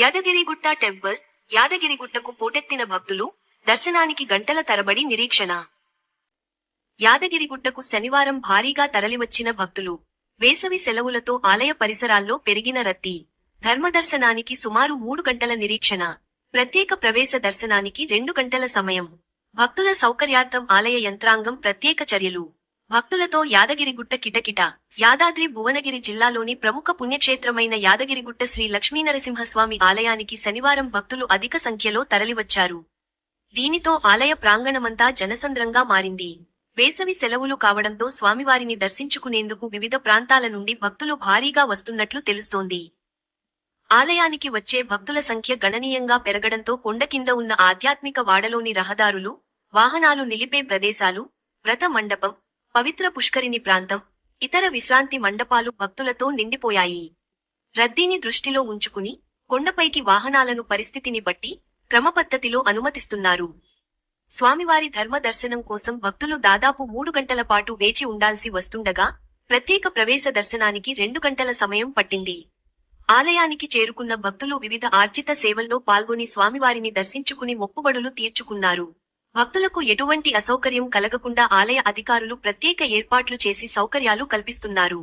Yadagirigutta temple యాదగిరిగుట్టకు పోటెత్తిన భక్తులు దర్శనానికి గంటల తరబడి నిరీక్షణ. యాదగిరిగుట్టకు శనివారం భారీగా తరలివచ్చిన భక్తులు వేసవి సెలవులతో ఆలయ పరిసరాల్లో పెరిగిన రద్దీ ధర్మదర్శనానికి సుమారు మూడు గంటల నిరీక్షణ ప్రత్యేక ప్రవేశ దర్శనానికి రెండు గంటల సమయం. భక్తుల సౌకర్యార్థం ఆలయ యంత్రాంగం ప్రత్యేక చర్యలు. భక్తులతో యాదగిరిగుట్ట కిటకిట. యాదాద్రి భువనగిరి జిల్లాలోని ప్రముఖ పుణ్యక్షేత్రమైన యాదగిరిగుట్ట శ్రీ లక్ష్మీనరసింహస్వామి ఆలయానికి శనివారం భక్తులు అధిక సంఖ్యలో తరలివచ్చారు. దీనితో ఆలయ ప్రాంగణమంతా జనసంద్రంగా మారింది. వేసవి సెలవులు కావడంతో స్వామివారిని దర్శించుకునేందుకు వివిధ ప్రాంతాల నుండి భక్తులు భారీగా వస్తున్నట్లు తెలుస్తోంది. ఆలయానికి వచ్చే భక్తుల సంఖ్య గణనీయంగా పెరగడంతో కొండ కింద ఉన్న ఆధ్యాత్మిక వాడలోని రహదారులు వాహనాలు నిలిపే ప్రదేశాలు వ్రత మండపం పవిత్ర పుష్కరిణి ప్రాంతం ఇతర విశ్రాంతి మండపాలు భక్తులతో నిండిపోయాయి. రద్దీని దృష్టిలో ఉంచుకుని కొండపైకి వాహనాలను పరిస్థితిని బట్టి క్రమపద్ధతిలో అనుమతిస్తున్నారు. స్వామివారి ధర్మ దర్శనం కోసం భక్తులు దాదాపు మూడు గంటల పాటు వేచి ఉండాల్సి వస్తుండగా ప్రత్యేక ప్రవేశ దర్శనానికి రెండు గంటల సమయం పట్టింది. ఆలయానికి చేరుకున్న భక్తులు వివిధ ఆర్జిత సేవల్లో పాల్గొని స్వామివారిని దర్శించుకుని మొక్కుబడులు తీర్చుకున్నారు. భక్తులకు ఎటువంటి అసౌకర్యం కలగకుండా ఆలయ అధికారులు ప్రత్యేక ఏర్పాట్లు చేసి సౌకర్యాలు కల్పిస్తున్నారు.